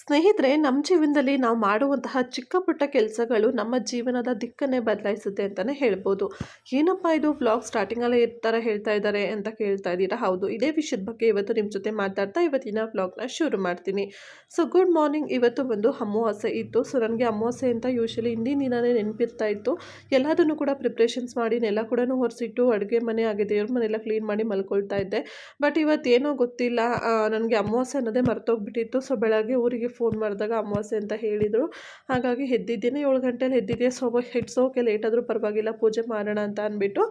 ಸ್ನೇಹಿತರೆ ನಮ್ಮ ಜೀವನದಲ್ಲಿ ನಾವು ಮಾಡುವಂತಹ ಚಿಕ್ಕ ಪುಟ್ಟ ಕೆಲಸಗಳು ನಮ್ಮ ಜೀವನದ ದಿಕ್ಕನ್ನೇ ಬದಲಾಯಿಸುತ್ತೆ ಅಂತಲೇ ಹೇಳ್ಬೋದು. ಏನಪ್ಪ ಇದು? ವ್ಲಾಗ್ ಸ್ಟಾರ್ಟಿಂಗಲ್ಲೇ ಈ ಥರ ಹೇಳ್ತಾ ಇದ್ದಾರೆ ಅಂತ ಕೇಳ್ತಾ ಇದ್ದೀರಾ? ಹೌದು, ಇದೇ ವಿಷಯದ ಬಗ್ಗೆ ಇವತ್ತು ನಿಮ್ಮ ಜೊತೆ ಮಾತಾಡ್ತಾ ಇವತ್ತಿನ ವ್ಲಾಗ್ನ ಶುರು ಮಾಡ್ತೀನಿ. ಸೊ ಗುಡ್ ಮಾರ್ನಿಂಗ್ ಇವತ್ತು ಒಂದು ಅಮಾವಾಸ್ಯೆ ಇತ್ತು. ಸೊ ನನಗೆ ಅಮಾವಾಸ್ಯೆ ಅಂತ ಯೂಶಲಿ ಹಿಂದಿನ ದಿನವೇ ನೆನಪಿರ್ತಾ ಇತ್ತು. ಎಲ್ಲದನ್ನು ಕೂಡ ಪ್ರಿಪ್ರೇಷನ್ಸ್ ಮಾಡಿ, ನೆಲ ಕೂಡ ಹೊರಿಸಿಟ್ಟು ಅಡುಗೆ ಮನೆ ಹಾಗೆ ದೇವ್ರ ಮನೆಯೆಲ್ಲ ಕ್ಲೀನ್ ಮಾಡಿ ಮಲ್ಕೊಳ್ತಾ ಇದ್ದೆ. ಬಟ್ ಇವತ್ತೇನೋ ಗೊತ್ತಿಲ್ಲ. ನನಗೆ ಅಮಾವಾಸ್ಯೆ ಅನ್ನೋದೇ ಮರ್ತೋಗ್ಬಿಟ್ಟಿತ್ತು. ಸೊ ಬೆಳಗ್ಗೆ ಊರಿಗೆ ಫೋನ್ ಮಾಡಿದಾಗ ಅಮಾವಾಸ್ಯೆ ಅಂತ ಹೇಳಿದರು. ಹಾಗಾಗಿ ಎದ್ದಿದ್ದೀನಿ ಏಳು ಗಂಟೆಯಲ್ಲಿ ಎದ್ದಿದ್ದೆ ಸೊ ಹೆಡ್ಸೋಕೆ ಲೇಟಾದರೂ ಪರವಾಗಿಲ್ಲ, ಪೂಜೆ ಮಾಡೋಣ ಅಂತ ಅಂದ್ಬಿಟ್ಟು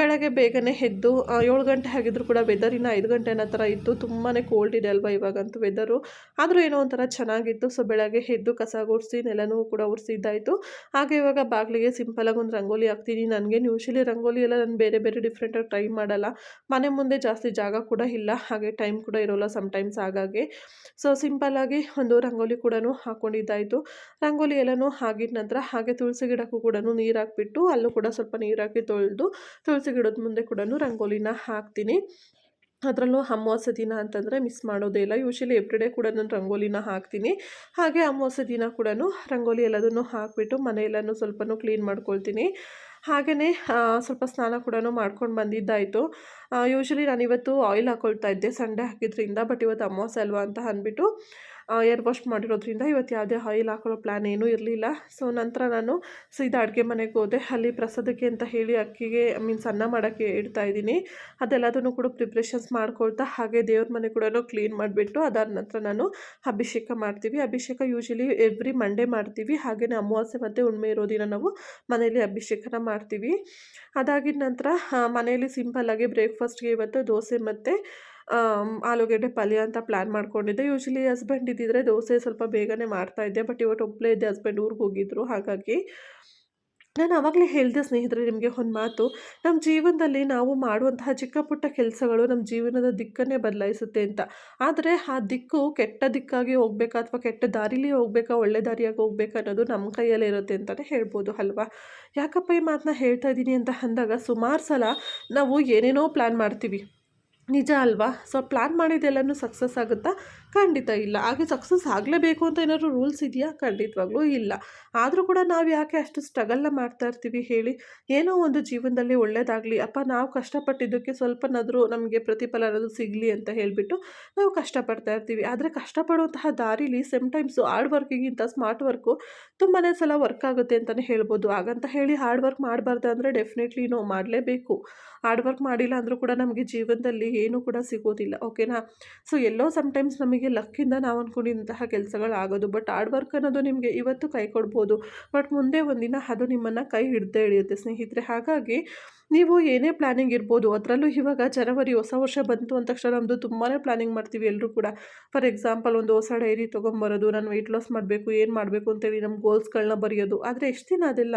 ಬೆಳಗ್ಗೆ ಬೇಗನೆ ಎದ್ದು ಏಳು ಗಂಟೆ ಆಗಿದ್ರು ಕೂಡ ವೆದರ್ ಇನ್ನು ಐದು ಗಂಟೆ ಅನ್ನೋ ಥರ ಇತ್ತು. ತುಂಬಾ ಕೋಲ್ಡ್ ಇದೆ ಅಲ್ವಾ ಇವಾಗಂತೂ ವೆದರು ಆದರೂ ಏನೋ ಒಂಥರ ಚೆನ್ನಾಗಿತ್ತು. ಸೊ ಬೆಳಗ್ಗೆ ಎದ್ದು ಕಸ ಗುಡಿಸಿ, ನೆಲನೂ ಕೂಡ ಉರ್ಸಿದ್ದಾಯಿತು. ಹಾಗೆ ಇವಾಗ ಬಾಗಿಲಿಗೆ ಸಿಂಪಲಾಗಿ ಒಂದು ರಂಗೋಲಿ ಹಾಕ್ತೀನಿ. ನನಗೆ ಯೂಶಲಿ ರಂಗೋಲಿ ಎಲ್ಲ ನಾನು ಬೇರೆ ಬೇರೆ ಡಿಫ್ರೆಂಟಾಗಿ ಟ್ರೈ ಮಾಡಲ್ಲ. ಮನೆ ಮುಂದೆ ಜಾಸ್ತಿ ಜಾಗ ಕೂಡ ಇಲ್ಲ. ಹಾಗೆ ಟೈಮ್ ಕೂಡ ಇರೋಲ್ಲ ಸಮ್ಟೈಮ್ಸ್ ಹಾಗಾಗಿ. ಸೊ ಸಿಂಪಲ್ಲಾಗಿ ಒಂದು ರಂಗೋಲಿ ಕೂಡ ಹಾಕೊಂಡಿದ್ದಾಯಿತು. ರಂಗೋಲಿ ಎಲ್ಲನೂ ಆಗಿದ ನಂತರ ಹಾಗೆ ತುಳಸಿ ಗಿಡಕ್ಕೂ ಕೂಡ ನೀರು ಹಾಕ್ಬಿಟ್ಟು ಅಲ್ಲೂ ಕೂಡ ಸ್ವಲ್ಪ ನೀರು ಹಾಕಿ ತೊಳೆದು ತುಳಸಿ ಗಿಡದ ಮುಂದೆ ಕೂಡ ರಂಗೋಲಿನ ಹಾಕ್ತೀನಿ. ಅದರಲ್ಲೂ ಅಮಾವಾಸ್ಯೆ ದಿನ ಅಂತಂದರೆ ಮಿಸ್ ಮಾಡೋದೇ ಇಲ್ಲ. ಯೂಶಲಿ ಎವ್ರಿಡೇ ಕೂಡ ನಾನು ರಂಗೋಲಿನ ಹಾಕ್ತೀನಿ. ಹಾಗೆ ಅಮಾವಾಸ್ಯೆ ದಿನ ಕೂಡ ರಂಗೋಲಿ ಎಲ್ಲದನ್ನು ಹಾಕಿಬಿಟ್ಟು ಮನೆಯೆಲ್ಲನೂ ಸ್ವಲ್ಪನೂ ಕ್ಲೀನ್ ಮಾಡ್ಕೊಳ್ತೀನಿ. ಹಾಗೆಯೇ ಸ್ವಲ್ಪ ಸ್ನಾನ ಕೂಡ ಮಾಡ್ಕೊಂಡು ಬಂದಿದ್ದಾಯಿತು. ಯೂಶಲಿ ನಾನಿವತ್ತು ಆಯಿಲ್ ಹಾಕ್ಕೊಳ್ತಾ ಇದ್ದೆ ಸಂಡೇ ಹಾಕಿದ್ರಿಂದ ಬಟ್ ಇವತ್ತು ಅಮಾವಾಸ್ಯ ಅಲ್ವಾ ಅಂತ ಅಂದ್ಬಿಟ್ಟು ಏರ್ ವಾಶ್ ಮಾಡಿರೋದ್ರಿಂದ ಇವತ್ತು ಯಾವುದೇ ಆಯಿಲ್ ಹಾಕೊಳ್ಳೋ ಪ್ಲ್ಯಾನ್ ಏನೂ ಇರಲಿಲ್ಲ. ಸೊ, ನಂತರ ನಾನು ಸೀದಾ ಅಡುಗೆ ಮನೆಗೆ ಹೋದೆ. ಅಲ್ಲಿ ಪ್ರಸಾದಕ್ಕೆ ಅಂತ ಹೇಳಿ ಅಕ್ಕಿಗೆ ಮೀನ್ಸ್ ಅನ್ನ ಮಾಡೋಕ್ಕೆ ಇಡ್ತಾ ಇದ್ದೀನಿ. ಅದೆಲ್ಲದನ್ನು ಕೂಡ ಪ್ರಿಪ್ರೇಷನ್ಸ್ ಮಾಡ್ಕೊಳ್ತಾ ಹಾಗೆ ದೇವ್ರ ಮನೆ ಕೂಡ ಕ್ಲೀನ್ ಮಾಡಿಬಿಟ್ಟು ಅದಾದ ನಂತರ ನಾನು ಅಭಿಷೇಕ ಮಾಡ್ತೀವಿ. ಅಭಿಷೇಕ ಯೂಶಲಿ ಎವ್ರಿ ಮಂಡೇ ಮಾಡ್ತೀವಿ. ಹಾಗೆಯೇ ಅಮಾವಾಸ್ಯೆ ಮತ್ತು ಉಣ್ಮೆ ಇರೋ ದಿನ ನಾವು ಮನೆಯಲ್ಲಿ ಅಭಿಷೇಕನ ಮಾಡ್ತೀವಿ. ಅದಾಗಿದ ನಂತರ ಮನೆಯಲ್ಲಿ ಸಿಂಪಲ್ಲಾಗಿ ಬ್ರೇಕ್ಫಾಸ್ಟ್ಗೆ ಇವತ್ತು ದೋಸೆ ಮತ್ತು ಆಲೂಗೆಡ್ಡೆ ಪಲ್ಯ ಅಂತ ಪ್ಲ್ಯಾನ್ ಮಾಡ್ಕೊಂಡಿದ್ದೆ. ಯೂಶ್ವಲಿ ಹಸ್ಬೆಂಡ್ ಇದ್ದಿದ್ರೆ ದೋಸೆ ಸ್ವಲ್ಪ ಬೇಗನೆ ಮಾಡ್ತಾಯಿದ್ದೆ ಬಟ್ ಇವತ್ತು ಒಬ್ಬಳೇ ಇದ್ದೆ ಹಸ್ಬೆಂಡ್ ಊರಿಗೆ ಹೋಗಿದ್ರು, ಹಾಗಾಗಿ ನಾನು ಆವಾಗಲೇ ಹೇಳಿದೆ ಸ್ನೇಹಿತರೆ ನಿಮಗೆ ಒಂದು ಮಾತು. ನಮ್ಮ ಜೀವನದಲ್ಲಿ ನಾವು ಮಾಡುವಂತಹ ಚಿಕ್ಕ ಪುಟ್ಟ ಕೆಲಸಗಳು ನಮ್ಮ ಜೀವನದ ದಿಕ್ಕನ್ನೇ ಬದಲಾಯಿಸುತ್ತೆ ಅಂತ. ಆದರೆ ಆ ದಿಕ್ಕು ಕೆಟ್ಟ ದಿಕ್ಕಾಗಿ ಹೋಗ್ಬೇಕಾ ಅಥವಾ ಕೆಟ್ಟ ದಾರಿಲಿ ಹೋಗ್ಬೇಕಾ, ಒಳ್ಳೆ ದಾರಿಯಾಗಿ ಹೋಗ್ಬೇಕಾ ಅನ್ನೋದು ನಮ್ಮ ಕೈಯಲ್ಲೇ ಇರುತ್ತೆ ಅಂತಲೇ ಹೇಳ್ಬೋದು ಅಲ್ವಾ? ಯಾಕಪ್ಪ ಈ ಮಾತನ್ನ ಹೇಳ್ತಾ ಇದ್ದೀನಿ ಅಂತ ಅಂದಾಗ ಸುಮಾರು ಸಲ ನಾವು ಏನೇನೋ ಪ್ಲ್ಯಾನ್ ಮಾಡ್ತೀವಿ. ನಿಜ ಅಲ್ವಾ? ಸೊ ಪ್ಲ್ಯಾನ್ ಮಾಡಿದ್ದೆಲ್ಲನೂ ಸಕ್ಸಸ್ ಆಗುತ್ತಾ? ಖಂಡಿತ ಇಲ್ಲ. ಹಾಗೆ ಸಕ್ಸಸ್ ಆಗಲೇಬೇಕು ಅಂತ ಏನಾದರೂ ರೂಲ್ಸ್ ಇದೆಯಾ? ಖಂಡಿತವಾಗ್ಲೂ ಇಲ್ಲ. ಆದರೂ ಕೂಡ ನಾವು ಯಾಕೆ ಅಷ್ಟು ಸ್ಟ್ರಗಲ್ನ ಮಾಡ್ತಾ ಇರ್ತೀವಿ ಹೇಳಿ? ಏನೋ ಒಂದು ಜೀವನದಲ್ಲಿ ಒಳ್ಳೇದಾಗಲಿ. ಅಪ್ಪ, ನಾವು ಕಷ್ಟಪಟ್ಟಿದ್ದಕ್ಕೆ ಸ್ವಲ್ಪನಾದರೂ ನಮಗೆ ಪ್ರತಿಫಲ ಅನ್ನೋದು ಸಿಗಲಿ ಅಂತ ಹೇಳಿಬಿಟ್ಟು ನಾವು ಕಷ್ಟಪಡ್ತಾ ಇರ್ತೀವಿ. ಆದರೆ ಕಷ್ಟಪಡುವಂತಹ ದಾರಿಲಿ ಸಮ್ಟೈಮ್ಸು ಹಾರ್ಡ್ ವರ್ಕಿಗಿಂತ ಸ್ಮಾರ್ಟ್ ವರ್ಕು ತುಂಬಾ ಸಲ ವರ್ಕ್ ಆಗುತ್ತೆ ಅಂತಲೇ ಹೇಳ್ಬೋದು. ಹಾಗಂತ ಹೇಳಿ ಹಾರ್ಡ್ ವರ್ಕ್ ಮಾಡಬಾರ್ದು ಅಂದರೆ ಡೆಫಿನೆಟ್ಲಿ ನಾವು ಮಾಡಲೇಬೇಕು. ಹಾರ್ಡ್ ವರ್ಕ್ ಮಾಡಿಲ್ಲ ಅಂದರೂ ಕೂಡ ನಮಗೆ ಜೀವನದಲ್ಲಿ ಏನೂ ಕೂಡ ಸಿಗೋದಿಲ್ಲ. ಓಕೆನಾ ಸೊ ಎಲ್ಲೋ ಸಮ್ಟೈಮ್ಸ್ ನಮಗೆ ಲಕ್ಕಿಂದ ನಾವು ಅಂದ್ಕೊಂಡಿದ್ದಂತಹ ಕೆಲಸಗಳು ಆಗೋದು ಬಟ್ ಹಾರ್ಡ್ ವರ್ಕ್ ಅನ್ನೋದು ನಿಮಗೆ ಇವತ್ತು ಕೈ ಕೊಡ್ಬೋದು. ಬಟ್ ಮುಂದೆ ಒಂದಿನ ಅದು ನಿಮ್ಮನ್ನು ಕೈ ಹಿಡ್ದೇ ಹಿಡಿಯುತ್ತೆ ಸ್ನೇಹಿತರೆ. ಹಾಗಾಗಿ ನೀವು ಏನೇ ಪ್ಲ್ಯಾನಿಂಗ್ ಇರ್ಬೋದು, ಅದರಲ್ಲೂ ಇವಾಗ ಜನವರಿ ಹೊಸ ವರ್ಷ ಬಂತು ಅಂದ ತಕ್ಷಣ ನಮ್ಮದು ತುಂಬಾ ಪ್ಲ್ಯಾನಿಂಗ್ ಮಾಡ್ತೀವಿ ಎಲ್ಲರೂ ಕೂಡ. ಫಾರ್ ಎಕ್ಸಾಂಪಲ್ ಒಂದು ಹೊಸ ಡೈರಿ ತೊಗೊಂಬರೋದು, ನಾನು ವೆಯ್ಟ್ ಲಾಸ್ ಮಾಡಬೇಕು, ಏನು ಮಾಡಬೇಕು ಅಂತೇಳಿ ನಮ್ಮ ಗೋಲ್ಸ್ಗಳನ್ನ ಬರೆಯೋದು. ಆದರೆ ಎಷ್ಟು ದಿನ ಅದೆಲ್ಲ?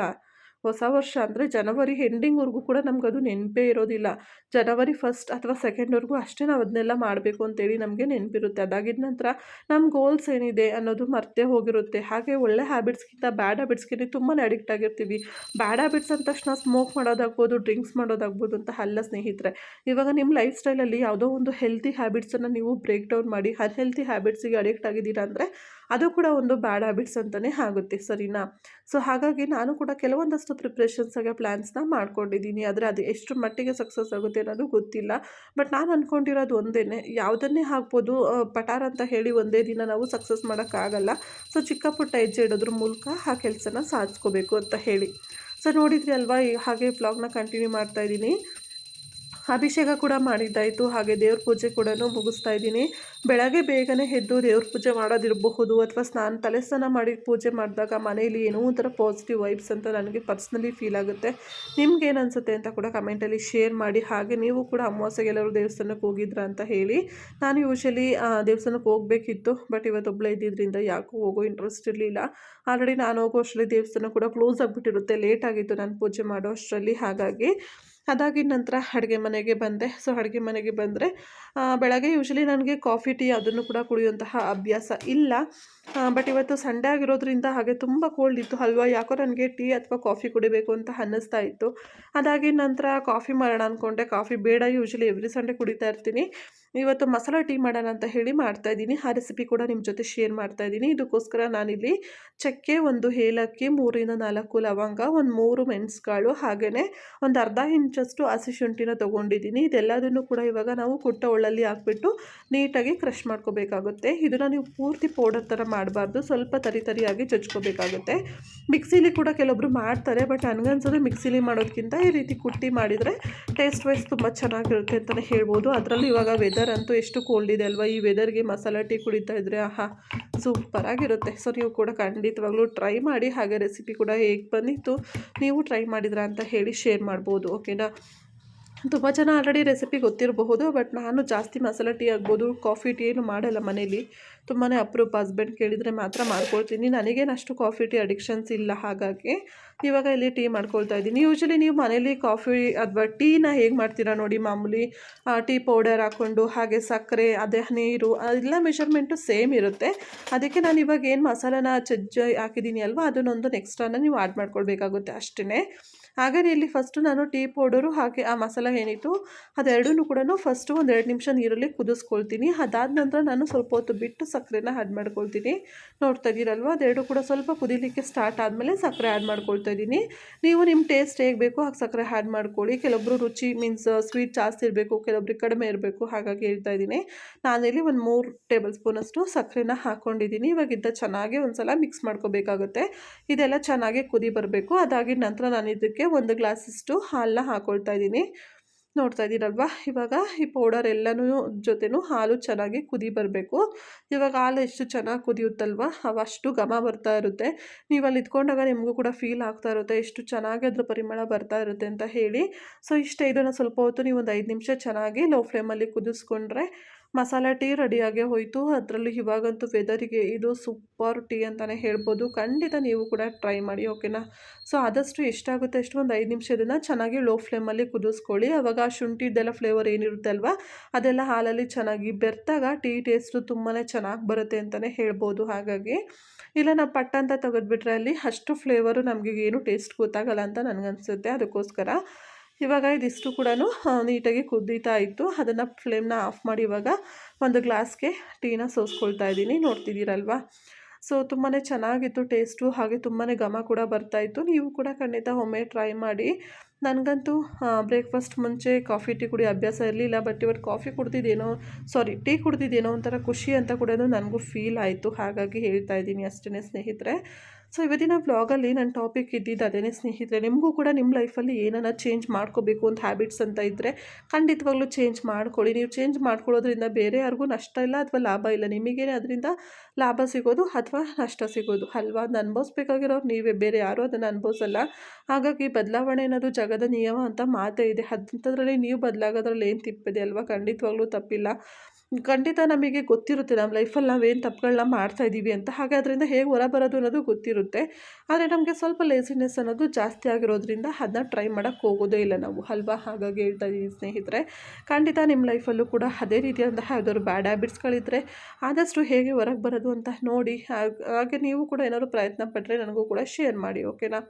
ಹೊಸ ವರ್ಷ ಅಂದರೆ ಜನವರಿ ಎಂಡಿಂಗ್ವರೆಗೂ ಕೂಡ ನಮ್ಗೆ ಅದು ನೆನಪೇ ಇರೋದಿಲ್ಲ. ಜನವರಿ ಫಸ್ಟ್ ಅಥವಾ ಸೆಕೆಂಡ್ವರೆಗೂ ಅಷ್ಟೇ ನಾವು ಅದನ್ನೆಲ್ಲ ಮಾಡಬೇಕು ಅಂತೇಳಿ ನಮಗೆ ನೆನಪಿರುತ್ತೆ. ಅದಾಗಿದ್ದ ನಂತರ ನಮ್ಮ ಗೋಲ್ಸ್ ಏನಿದೆ ಅನ್ನೋದು ಮರ್ತೇ ಹೋಗಿರುತ್ತೆ. ಹಾಗೆ ಒಳ್ಳೆ ಹ್ಯಾಬಿಟ್ಸ್ಗಿಂತ ಬ್ಯಾಡ್ ಹ್ಯಾಬಿಟ್ಸ್ಗೆ ತುಂಬಾ ಅಡಿಕ್ಟ್ ಆಗಿರ್ತೀವಿ. ಬ್ಯಾಡ್ ಹ್ಯಾಬಿಟ್ಸ್ ಅಂದ ತಕ್ಷಣ ಸ್ಮೋಕ್ ಮಾಡೋದಾಗ್ಬೋದು ಡ್ರಿಂಕ್ಸ್ ಮಾಡೋದಾಗ್ಬೋದು ಅಂತ ಅಲ್ಲ ಸ್ನೇಹಿತರೆ. ಇವಾಗ ನಿಮ್ಮ ಲೈಫ್ ಸ್ಟೈಲಲ್ಲಿ ಯಾವುದೋ ಒಂದು ಹೆಲ್ತಿ ಹ್ಯಾಬಿಟ್ಸನ್ನು ನೀವು ಬ್ರೇಕ್ ಡೌನ್ ಮಾಡಿ ಅನ್ಹೆಲ್ತಿ ಹ್ಯಾಬಿಟ್ಸಿಗೆ ಅಡಿಕ್ಟ್ ಆಗಿದ್ದೀರಾ ಅಂದರೆ ಅದು ಕೂಡ ಒಂದು ಬ್ಯಾಡ್ ಹ್ಯಾಬಿಟ್ಸ್ ಅಂತಲೇ ಆಗುತ್ತೆ, ಸರಿನಾ? ಸೊ ಹಾಗಾಗಿ ನಾನು ಕೂಡ ಕೆಲವೊಂದಷ್ಟು ಪ್ರಿಪ್ರೇಷನ್ಸಾಗೆ ಪ್ಲ್ಯಾನ್ಸ್ನ ಮಾಡ್ಕೊಂಡಿದ್ದೀನಿ. ಆದರೆ ಅದು ಎಷ್ಟು ಮಟ್ಟಿಗೆ ಸಕ್ಸಸ್ ಆಗುತ್ತೆ ಅನ್ನೋದು ಗೊತ್ತಿಲ್ಲ. ಬಟ್ ನಾನು ಅಂದ್ಕೊಂಡಿರೋದು ಒಂದೇ ಯಾವುದನ್ನೇ ಹಾಕ್ಬೋದು ಪಟಾರ್ ಅಂತ ಹೇಳಿ ಒಂದೇ ದಿನ ನಾವು ಸಕ್ಸಸ್ ಮಾಡೋಕ್ಕಾಗಲ್ಲ. ಸೊ ಚಿಕ್ಕ ಪುಟ್ಟ ಹೆಜ್ಜೆ ಇಡೋದ್ರ ಮೂಲಕ ಆ ಕೆಲಸನ ಸಾಧಿಸ್ಕೋಬೇಕು ಅಂತ ಹೇಳಿ. ಸೊ ನೋಡಿದ್ರಿ ಅಲ್ವಾ? ಹಾಗೆ ವ್ಲಾಗ್ನ ಕಂಟಿನ್ಯೂ ಮಾಡ್ತಾಯಿದ್ದೀನಿ ಅಭಿಷೇಕ ಕೂಡ ಮಾಡಿದ್ದಾಯಿತು. ಹಾಗೆ ದೇವ್ರ ಪೂಜೆ ಕೂಡ ಮುಗಿಸ್ತಾ ಇದ್ದೀನಿ. ಬೆಳಗ್ಗೆ ಬೇಗನೆ ಎದ್ದು ದೇವ್ರ ಪೂಜೆ ಮಾಡೋದಿರಬಹುದು ಅಥವಾ ಸ್ನಾನ ತಲೆ ಸ್ನಾನ ಮಾಡಿ ಪೂಜೆ ಮಾಡಿದಾಗ ಮನೆಯಲ್ಲಿ ಏನೋ ಒಂಥರ ಪಾಸಿಟಿವ್ ವೈಬ್ಸ್ ಅಂತ ನನಗೆ ಪರ್ಸ್ನಲಿ ಫೀಲ್ ಆಗುತ್ತೆ. ನಿಮ್ಗೆ ಏನು ಅನಿಸುತ್ತೆ ಅಂತ ಕೂಡ ಕಮೆಂಟಲ್ಲಿ ಶೇರ್ ಮಾಡಿ. ಹಾಗೆ ನೀವು ಕೂಡ ಅಮಾವಾಸ್ಯೆಗೆ ಎಲ್ಲರೂ ದೇವಸ್ಥಾನಕ್ಕೆ ಹೋಗಿದ್ರ ಅಂತ ಹೇಳಿ. ನಾನು ಯೂಶಲಿ ದೇವಸ್ಥಾನಕ್ಕೆ ಹೋಗಬೇಕಿತ್ತು. ಬಟ್ ಇವತ್ತು ಒಬ್ಬಳೇ ಇದ್ದಿದ್ದರಿಂದ ಯಾಕೂ ಹೋಗೋ ಇಂಟ್ರೆಸ್ಟ್ ಇರಲಿಲ್ಲ. ಆಲ್ರೆಡಿ ನಾನು ಹೋಗೋ ಅಷ್ಟರಲ್ಲಿ ದೇವಸ್ಥಾನ ಕೂಡ ಕ್ಲೋಸ್ ಆಗಿಬಿಟ್ಟಿರುತ್ತೆ. ಲೇಟ್ ಆಗಿತ್ತು ನಾನು ಪೂಜೆ ಮಾಡೋ ಅಷ್ಟರಲ್ಲಿ. ಹಾಗಾಗಿ ಅದಾಗಿದ ನಂತರ ಅಡುಗೆ ಮನೆಗೆ ಬಂದೆ. ಸೊ ಅಡುಗೆ ಮನೆಗೆ ಬಂದರೆ ಬೆಳಗ್ಗೆ ಯೂಶ್ವಲಿ ನನಗೆ ಕಾಫಿ ಟೀ ಅದನ್ನು ಕೂಡ ಕುಡಿಯುವಂತಹ ಅಭ್ಯಾಸ ಇಲ್ಲ. ಬಟ್ ಇವತ್ತು ಸಂಡೇ ಆಗಿರೋದ್ರಿಂದ ಹಾಗೆ ತುಂಬ ಕೋಲ್ಡ್ ಇತ್ತು. ಅಲ್ವಾ ಯಾಕೋ ನನಗೆ ಟೀ ಅಥವಾ ಕಾಫಿ ಕುಡಿಬೇಕು ಅಂತ ಅನ್ನಿಸ್ತಾ ಇತ್ತು. ಅದಾಗಿ ನಂತರ ಕಾಫಿ ಮಾಡೋಣ ಅಂದ್ಕೊಂಡೆ ಕಾಫಿ ಬೇಡ ಯೂಶ್ವಲಿ ಎವ್ರಿ ಸಂಡೇ ಕುಡಿತಾ ಇರ್ತೀನಿ. ಇವತ್ತು ಮಸಾಲ ಟೀ ಮಾಡೋಣ ಅಂತ ಹೇಳಿ ಮಾಡ್ತಾ ಇದ್ದೀನಿ. ಆ ರೆಸಿಪಿ ಕೂಡ ನಿಮ್ಮ ಜೊತೆ ಶೇರ್ ಮಾಡ್ತಾ ಇದ್ದೀನಿ. ಇದಕ್ಕೋಸ್ಕರ ನಾನಿಲ್ಲಿ ಚಕ್ಕೆ ಒಂದು ಏಲಕ್ಕಿ, ಮೂರಿಂದ ನಾಲ್ಕು ಲವಂಗ, ಒಂದು ಮೂರು ಮೆಣಸುಗಳು ಹಾಗೆಯೇ ಒಂದು ಅರ್ಧ ಇಂಚಷ್ಟು ಹಸಿ ಶುಂಠಿನ ತೊಗೊಂಡಿದ್ದೀನಿ. ಇದೆಲ್ಲದನ್ನು ಕೂಡ ಇವಾಗ ನಾವು ಕುಟ್ಟ ಒಳ್ಳಲ್ಲಿ ಹಾಕ್ಬಿಟ್ಟು ನೀಟಾಗಿ ಕ್ರಷ್ ಮಾಡ್ಕೋಬೇಕಾಗುತ್ತೆ. ಇದನ್ನು ನೀವು ಪೂರ್ತಿ ಪೌಡರ್ ಥರ ಮಾಡಬಾರ್ದು. ಸ್ವಲ್ಪ ತರಿ ತರಿಯಾಗಿ ಚಚ್ಕೋಬೇಕಾಗುತ್ತೆ ಮಿಕ್ಸಿಲಿ ಕೂಡ ಕೆಲವೊಬ್ರು ಮಾಡ್ತಾರೆ, ಬಟ್ ನನಗನ್ಸೋದು ಮಿಕ್ಸಿಲಿ ಮಾಡೋದಕ್ಕಿಂತ ಈ ರೀತಿ ಕುಟ್ಟಿ ಮಾಡಿದರೆ ಟೇಸ್ಟ್ ವೈಸ್ ತುಂಬ ಚೆನ್ನಾಗಿರುತ್ತೆ ಅಂತಲೇ ಹೇಳ್ಬೋದು. ಅದರಲ್ಲೂ ಇವಾಗ ವೆದರ್ ಅಂತೂ ಎಷ್ಟು ಕೋಲ್ಡ್ ಇದೆ ಅಲ್ವಾ? ಈ ವೆದರ್ಗೆ ಮಸಾಲ ಟೀ ಕುಡಿತಾ ಇದ್ದರೆ ಆಹಾ ಸೂಪರಾಗಿರುತ್ತೆ ಸೊ ನೀವು ಕೂಡ ಖಂಡಿತವಾಗ್ಲೂ ಟ್ರೈ ಮಾಡಿ, ಹಾಗೆ ರೆಸಿಪಿ ಕೂಡ ಹೇಗೆ ಬಂದಿತ್ತು ನೀವು ಟ್ರೈ ಮಾಡಿದ್ರಾ ಅಂತ ಹೇಳಿ ಶೇರ್ ಮಾಡ್ಬೋದು ಓಕೆನಾ ತುಂಬ ಜನ ಆಲ್ರೆಡಿ ರೆಸಿಪಿ ಗೊತ್ತಿರಬಹುದು ಬಟ್ ನಾನು ಜಾಸ್ತಿ ಮಸಾಲ ಟೀ ಆಗ್ಬೋದು ಕಾಫಿ ಟೀ ಏನು ಮಾಡಲ್ಲ ಮನೇಲಿ. ತುಂಬಾ ಅಪರೂಪ ಹಸ್ಬೆಂಡ್ ಕೇಳಿದರೆ ಮಾತ್ರ ಮಾಡ್ಕೊಳ್ತೀನಿ. ನನಗೇನು ಅಷ್ಟು ಕಾಫಿ ಟೀ ಅಡಿಕ್ಷನ್ಸ್ ಇಲ್ಲ, ಹಾಗಾಗಿ ಇವಾಗ ಇಲ್ಲಿ ಟೀ ಮಾಡ್ಕೊಳ್ತಾ ಇದ್ದೀನಿ. ಯೂಶ್ವಲಿ ನೀವು ಮನೇಲಿ ಕಾಫಿ ಅಥವಾ ಟೀನ ಹೇಗೆ ಮಾಡ್ತೀರಾ ನೋಡಿ ಮಾಮೂಲಿ ಟೀ ಪೌಡರ್ ಹಾಕ್ಕೊಂಡು ಹಾಗೆ ಸಕ್ಕರೆ, ಅದೇ ನೀರು, ಎಲ್ಲ ಮೆಷರ್ಮೆಂಟು ಸೇಮ್ ಇರುತ್ತೆ. ಅದಕ್ಕೆ ನಾನು ಇವಾಗ ಏನು ಮಸಾಲಾನ ಚಜ್ಜ ಹಾಕಿದ್ದೀನಿ ಅಲ್ವಾ, ಅದನ್ನೊಂದು ಎಕ್ಸ್ಟ್ರಾನ ನೀವು ಆ್ಯಡ್ ಮಾಡ್ಕೊಳ್ಬೇಕಾಗುತ್ತೆ ಅಷ್ಟೇ ಹಾಗೆಯೇ ಇಲ್ಲಿ ಫಸ್ಟು ನಾನು ಟೀ ಪೌಡರು ಹಾಗೆ ಆ ಮಸಾಲ ಏನಿತ್ತು? ಅದೆರಡೂ ಕೂಡ ಫಸ್ಟು ಒಂದು ಎರಡು ನಿಮಿಷ ನೀರಲ್ಲಿ ಕುದಿಸ್ಕೊಳ್ತೀನಿ. ಅದಾದ ನಂತರ ನಾನು ಸ್ವಲ್ಪ ಹೊತ್ತು ಬಿಟ್ಟು ಸಕ್ಕರೆನ ಆ್ಯಡ್ ಮಾಡ್ಕೊಳ್ತೀನಿ. ನೋಡ್ತಾ ಇದ್ದೀರಲ್ವ ಅದೆರಡು ಕೂಡ ಸ್ವಲ್ಪ ಕುದಿಲಿಕ್ಕೆ ಸ್ಟಾರ್ಟ್ ಆದಮೇಲೆ ಸಕ್ಕರೆ ಆ್ಯಡ್ ಮಾಡ್ಕೊಳ್ತಾ ಇದ್ದೀನಿ ನೀವು ನಿಮ್ಮ ಟೇಸ್ಟ್ ಹೇಗೆ ಬೇಕೋ ಹಾಗೆ ಸಕ್ಕರೆ ಆ್ಯಡ್ ಮಾಡ್ಕೊಳ್ಳಿ. ಕೆಲವೊಬ್ರು ರುಚಿ ಮೀನ್ಸ್ ಸ್ವೀಟ್ ಜಾಸ್ತಿ ಇರಬೇಕು, ಕೆಲವೊಬ್ರಿಗೆ ಕಡಿಮೆ ಇರಬೇಕು, ಹಾಗಾಗಿ ಹೇಳ್ತಾ ಇದ್ದೀನಿ ನಾನಿಲ್ಲಿ ಒಂದು ಮೂರು ಟೇಬಲ್ ಸ್ಪೂನಷ್ಟು ಸಕ್ಕರೆನ ಹಾಕ್ಕೊಂಡಿದ್ದೀನಿ ಇವಾಗಿದ್ದ ಚೆನ್ನಾಗಿ ಒಂದು ಸಲ ಮಿಕ್ಸ್ ಮಾಡ್ಕೋಬೇಕಾಗುತ್ತೆ. ಇದೆಲ್ಲ ಚೆನ್ನಾಗಿ ಕುದಿ ಬರಬೇಕು. ಅದಾಗಿದ ನಂತರ ನಾನು ಇದಕ್ಕೆ ಒಂದು ಗ್ಲಾಸಷ್ಟು ಹಾಲನ್ನ ಹಾಕ್ಕೊಳ್ತಾ ಇದ್ದೀನಿ ನೋಡ್ತಾ ಇದ್ದೀರಲ್ವಾ? ಇವಾಗ ಈ ಪೌಡರ್ ಎಲ್ಲನೂ ಜೊತೆನೂ ಹಾಲು ಚೆನ್ನಾಗಿ ಕುದಿ ಬರಬೇಕು. ಇವಾಗ ಹಾಲು ಎಷ್ಟು ಚೆನ್ನಾಗಿ ಕುದಿಯುತ್ತಲ್ವ? ಅವಷ್ಟು ಘಮ ಬರ್ತಾ ಇರುತ್ತೆ. ನೀವು ಅಲ್ಲಿ ಇದ್ಕೊಂಡಾಗ ನಿಮಗೂ ಕೂಡ ಫೀಲ್ ಆಗ್ತಾ ಇರುತ್ತೆ. ಎಷ್ಟು ಚೆನ್ನಾಗಿ ಅದ್ರ ಪರಿಮಳ ಬರ್ತಾ ಇರುತ್ತೆ ಅಂತ ಹೇಳಿ. ಸೊ ಇಷ್ಟೇ, ಇದನ್ನು ಸ್ವಲ್ಪ ಹೊತ್ತು ನೀವು ಒಂದು ಐದು ನಿಮಿಷ ಚೆನ್ನಾಗಿ ಲೋ ಫ್ಲೇಮಲ್ಲಿ ಕುದಿಸ್ಕೊಂಡ್ರೆ ಮಸಾಲ ಟೀ ರೆಡಿಯಾಗೇ ಹೋಯಿತು. ಅದರಲ್ಲೂ ಇವಾಗಂತೂ ವೆದರಿಗೆ ಇದು ಸೂಪರ್ ಟೀ ಅಂತಲೇ ಹೇಳ್ಬೋದು. ಖಂಡಿತ ನೀವು ಕೂಡ ಟ್ರೈ ಮಾಡಿ, ಓಕೆನಾ? ಸೊ, ಆದಷ್ಟು ಎಷ್ಟಾಗುತ್ತೆ ಅಷ್ಟು ಒಂದು ಐದು ನಿಮಿಷ ಇದನ್ನು ಚೆನ್ನಾಗಿ ಲೋ ಫ್ಲೇಮಲ್ಲಿ ಕುದಿಸ್ಕೊಳ್ಳಿ. ಆವಾಗ ಆ ಶುಂಠಿದ್ದೆಲ್ಲ ಫ್ಲೇವರ್ ಏನಿರುತ್ತೆ ಅಲ್ವಾ? ಅದೆಲ್ಲ ಹಾಲಲ್ಲಿ ಚೆನ್ನಾಗಿ ಬೆರ್ತಾಗ ಟೀ ಟೇಸ್ಟು ತುಂಬಾ ಚೆನ್ನಾಗಿ ಬರುತ್ತೆ ಅಂತಲೇ ಹೇಳ್ಬೋದು ಹಾಗಾಗಿ. ಇಲ್ಲ ನಾವು ಪಟ್ಟ ಅಂತ ತೆಗೆದ್ಬಿಟ್ರೆ ಅಲ್ಲಿ ಅಷ್ಟು ಫ್ಲೇವರು ನಮಗೆ ಏನು ಟೇಸ್ಟ್ ಗೊತ್ತಾಗಲ್ಲ ಅಂತ ನನಗನ್ಸುತ್ತೆ. ಅದಕ್ಕೋಸ್ಕರ ಇವಾಗ ಇದಿಷ್ಟು ಕೂಡ ನೀಟಾಗಿ ಕುದೀತಾ ಇತ್ತು. ಅದನ್ನು ಫ್ಲೇಮ್ನ ಆಫ್ ಮಾಡಿ ಇವಾಗ ಒಂದು ಗ್ಲಾಸ್ಗೆ ಟೀನ ಸೋಸ್ಕೊಳ್ತಾ ಇದ್ದೀನಿ. ನೋಡ್ತಿದ್ದೀರಲ್ವಾ? ಸೊ ತುಂಬಾ ಚೆನ್ನಾಗಿತ್ತು ಟೇಸ್ಟು ಹಾಗೆ ತುಂಬಾ ಘಮ ಕೂಡ ಬರ್ತಾಯಿತ್ತು ನೀವು ಕೂಡ ಖಂಡಿತ ಒಮ್ಮೆ ಟ್ರೈ ಮಾಡಿ. ನನಗಂತೂ ಬ್ರೇಕ್ಫಾಸ್ಟ್ ಮುಂಚೆ ಕಾಫಿ ಟೀ ಕುಡಿ ಅಭ್ಯಾಸ ಇರಲಿಲ್ಲ ಬಟ್ ಇವತ್ತು ಕಾಫಿ ಕುಡ್ದಿದ್ದೇನೋ ಸಾರಿ ಟೀ ಕುಡ್ದಿದ್ದೇನೋ ಒಂಥರ ಖುಷಿ ಅಂತ ಕೂಡ ನನಗೂ ಫೀಲ್ ಆಯಿತು. ಹಾಗಾಗಿ ಹೇಳ್ತಾ ಇದ್ದೀನಿ ಅಷ್ಟೇ ಸ್ನೇಹಿತರೆ. ಸೊ ಇವತ್ತಿನ ವ್ಲಾಗಲ್ಲಿ ನನ್ನ ಟಾಪಿಕ್ ಇದ್ದಿದ್ದು ಅದೇ ಸ್ನೇಹಿತರೆ, ನಿಮಗೂ ಕೂಡ ನಿಮ್ಮ ಲೈಫಲ್ಲಿ ಏನನ್ನ ಚೇಂಜ್ ಮಾಡ್ಕೋಬೇಕು ಅಂತ ಹ್ಯಾಬಿಟ್ಸ್ ಅಂತ ಇದ್ದರೆ ಖಂಡಿತವಾಗ್ಲೂ ಚೇಂಜ್ ಮಾಡ್ಕೊಳ್ಳಿ. ನೀವು ಚೇಂಜ್ ಮಾಡ್ಕೊಳ್ಳೋದ್ರಿಂದ ಬೇರೆ ಯಾರಿಗೂ ನಷ್ಟ ಇಲ್ಲ ಅಥವಾ ಲಾಭ ಇಲ್ಲ. ನಿಮಗೇನೆ ಅದರಿಂದ ಲಾಭ ಸಿಗೋದು ಅಥವಾ ನಷ್ಟ ಸಿಗೋದು. ಅಲ್ವಾ? ಅದನ್ನ ಅನುಭವಿಸ್ಬೇಕಾಗಿರೋರು ನೀವೇ, ಬೇರೆ ಯಾರೂ ಅದನ್ನು ಅನುಭವಿಸಲ್ಲ. ಹಾಗಾಗಿ ಬದಲಾವಣೆ ಅನ್ನೋದು ಜಗದ ನಿಯಮ ಅಂತ ಮಾತೇ ಇದೆ. ಅಂಥದ್ರಲ್ಲಿ ನೀವು ಬದಲಾಗೋದ್ರಲ್ಲಿ ಏನು ತಿಪ್ಪಿದೆ ಅಲ್ವಾ? ಖಂಡಿತವಾಗ್ಲೂ ತಪ್ಪಿಲ್ಲ. ಖಂಡಿತ ನಮಗೆ ಗೊತ್ತಿರುತ್ತೆ. ನಮ್ಮ ಲೈಫಲ್ಲಿ ನಾವೇನು ತಪ್ಪುಗಳನ್ನ ಮಾಡ್ತಾ ಇದ್ದೀವಿ ಅಂತ. ಹಾಗೆ ಅದರಿಂದ ಹೇಗೆ ಹೊರ ಬರೋದು ಅನ್ನೋದು ಗೊತ್ತಿರುತ್ತೆ. ಆದರೆ ನಮಗೆ ಸ್ವಲ್ಪ ಲೇಸಿನೆಸ್ ಅನ್ನೋದು ಜಾಸ್ತಿ ಆಗಿರೋದ್ರಿಂದ ಅದನ್ನ ಟ್ರೈ ಮಾಡೋಕ್ಕೆ ಹೋಗೋದೇ ಇಲ್ಲ ನಾವು. ಅಲ್ವಾ? ಹಾಗಾಗಿ ಹೇಳ್ತಾ ಇದ್ದೀವಿ ಸ್ನೇಹಿತರೆ. ಖಂಡಿತ ನಿಮ್ಮ ಲೈಫಲ್ಲೂ ಕೂಡ ಅದೇ ರೀತಿಯಾದಂತಹ ಯಾವುದಾದ್ರು ಬ್ಯಾಡ್ ಹ್ಯಾಬಿಟ್ಸ್ಗಳಿದ್ದರೆ ಆದಷ್ಟು ಹೇಗೆ ಹೊರಗೆ ಬರೋದು ಅಂತ ನೋಡಿ. ಹಾಗೆ ನೀವು ಕೂಡ ಏನಾದರೂ ಪ್ರಯತ್ನ ಪಟ್ಟರೆ ನನಗೂ ಕೂಡ ಶೇರ್ ಮಾಡಿ ಓಕೆನಾ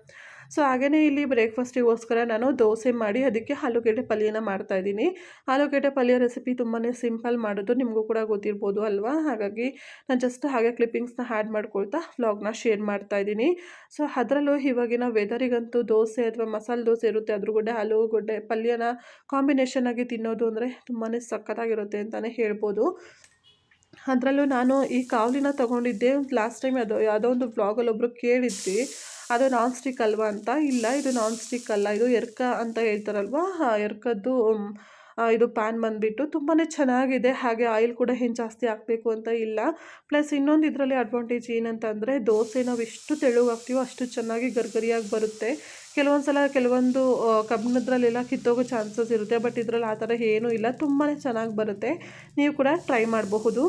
ಸೊ ಹಾಗೆಯೇ ಇಲ್ಲಿ ಬ್ರೇಕ್ಫಾಸ್ಟಿಗೋಸ್ಕರ ನಾನು ದೋಸೆ ಮಾಡಿ ಅದಕ್ಕೆ ಆಲೂಗೆಡ್ಡೆ ಪಲ್ಯನ ಮಾಡ್ತಾಯಿದ್ದೀನಿ ಆಲೂಗೆಡ್ಡೆ ಪಲ್ಯ ರೆಸಿಪಿ ತುಂಬಾ ಸಿಂಪಲ್ ಮಾಡೋದು, ನಿಮಗೂ ಕೂಡ ಗೊತ್ತಿರ್ಬೋದು ಅಲ್ವಾ? ಹಾಗಾಗಿ ನಾನು ಜಸ್ಟ್ ಹಾಗೆ ಕ್ಲಿಪ್ಪಿಂಗ್ಸ್ನ ಆ್ಯಡ್ ಮಾಡ್ಕೊಳ್ತಾ ವ್ಲಾಗ್ನ ಶೇರ್ ಮಾಡ್ತಾ ಇದ್ದೀನಿ. ಸೊ ಅದರಲ್ಲೂ ಇವಾಗಿನ ವೆದರಿಗಂತೂ ದೋಸೆ ಅಥವಾ ಮಸಾಲೆ ದೋಸೆ ಇರುತ್ತೆ ಅದ್ರಗೂಡೆ ಆಲೂಗಡ್ಡೆ ಪಲ್ಯನ ಕಾಂಬಿನೇಷನ್ ಆಗಿ ತಿನ್ನೋದು ಅಂದರೆ ತುಂಬಾ ಸಖತ್ತಾಗಿರುತ್ತೆ ಅಂತಲೇ ಹೇಳ್ಬೋದು. ಅದರಲ್ಲೂ ನಾನು ಈ ಕಾವಲಿನ ತೊಗೊಂಡಿದ್ದೆ. ಲಾಸ್ಟ್ ಟೈಮ್ ಅದು ಯಾವುದೋ ಒಂದು ವ್ಲಾಗಲ್ಲಿ ಒಬ್ಬರು ಕೇಳಿದ್ವಿ. ಅದು ನಾನ್ ಸ್ಟಿಕ್ ಅಲ್ವಾ ಅಂತ? ಇಲ್ಲ, ಇದು ನಾನ್ ಸ್ಟಿಕ್ ಅಲ್ಲ, ಇದು ಎರ್ಕ ಅಂತ ಹೇಳ್ತಾರಲ್ವ? ಎರ್ಕದ್ದು ಇದು ಪ್ಯಾನ್ ಬಂದುಬಿಟ್ಟು ತುಂಬಾ ಚೆನ್ನಾಗಿದೆ. ಹಾಗೆ ಆಯಿಲ್ ಕೂಡ ಏನು ಜಾಸ್ತಿ ಹಾಕಬೇಕು ಅಂತ ಇಲ್ಲ. ಪ್ಲಸ್ ಇನ್ನೊಂದು ಇದರಲ್ಲಿ ಅಡ್ವಾಂಟೇಜ್ ಏನಂತಂದರೆ ದೋಸೆ ನಾವು ಎಷ್ಟು ತೆಳುವಾಗ್ತೀವೋ ಅಷ್ಟು ಚೆನ್ನಾಗಿ ಗರ್ಗರಿಯಾಗಿ ಬರುತ್ತೆ. ಕೆಲವೊಂದು ಸಲ ಕೆಲವೊಂದು ಕಬ್ಬಿಣದ್ರಲ್ಲೆಲ್ಲ ಕಿತ್ತೋಗೋ ಚಾನ್ಸಸ್ ಇರುತ್ತೆ. ಬಟ್ ಇದರಲ್ಲಿ ಆ ಥರ ಏನೂ ಇಲ್ಲ. ತುಂಬಾ ಚೆನ್ನಾಗಿ ಬರುತ್ತೆ. ನೀವು ಕೂಡ ಟ್ರೈ ಮಾಡಬಹುದು.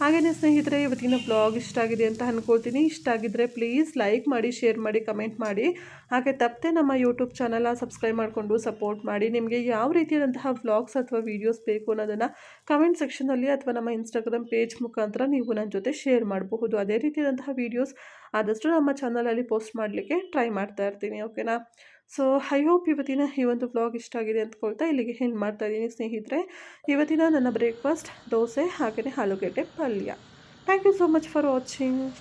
ಹಾಗೆಯೇ ಸ್ನೇಹಿತರೆ, ಇವತ್ತಿನ ಬ್ಲಾಗ್ ಇಷ್ಟ ಆಗಿದೆ ಅಂತ ಅಂದ್ಕೊಳ್ತೀನಿ ಇಷ್ಟ ಆಗಿದ್ದರೆ ಪ್ಲೀಸ್ ಲೈಕ್ ಮಾಡಿ, ಶೇರ್ ಮಾಡಿ, ಕಮೆಂಟ್ ಮಾಡಿ. ಹಾಗೆ ತಪ್ಪದೆ ನಮ್ಮ ಯೂಟ್ಯೂಬ್ ಚಾನಲ ಸಬ್ಸ್ಕ್ರೈಬ್ ಮಾಡಿಕೊಂಡು ಸಪೋರ್ಟ್ ಮಾಡಿ. ನಿಮಗೆ ಯಾವ ರೀತಿಯಾದಂತಹ ವ್ಲಾಗ್ಸ್ ಅಥವಾ ವೀಡಿಯೋಸ್ ಬೇಕು ಅನ್ನೋದನ್ನು ಕಮೆಂಟ್ ಸೆಕ್ಷನಲ್ಲಿ ಅಥವಾ ನಮ್ಮ ಇನ್ಸ್ಟಾಗ್ರಾಮ್ ಪೇಜ್ ಮುಖಾಂತರ ನೀವು ನನ್ನ ಜೊತೆ ಶೇರ್ ಮಾಡಬಹುದು. ಅದೇ ರೀತಿಯಾದಂತಹ ವೀಡಿಯೋಸ್ ಆದಷ್ಟು ನಮ್ಮ ಚಾನಲಲ್ಲಿ ಪೋಸ್ಟ್ ಮಾಡಲಿಕ್ಕೆ ಟ್ರೈ ಮಾಡ್ತಾ ಇರ್ತೀನಿ, ಓಕೆನಾ? ಸೊ, ಐ ಹೋಪ್ ಇವತ್ತಿನ ಈ ಒಂದು ಬ್ಲಾಗ್ ಇಷ್ಟ ಆಗಿದೆ ಅಂದ್ಕೊಳ್ತಾ ಇಲ್ಲಿಗೆ ಹೆಂಗೆ ಮಾಡ್ತಾ ಇದ್ದೀನಿ, ಸ್ನೇಹಿತರೆ. ಇವತ್ತಿನ ನನ್ನ ಬ್ರೇಕ್ಫಾಸ್ಟ್, ದೋಸೆ ಹಾಗೆಯೇ ಆಲೂಗೆಡ್ಡೆ ಪಲ್ಯ. Thank you so much for watching.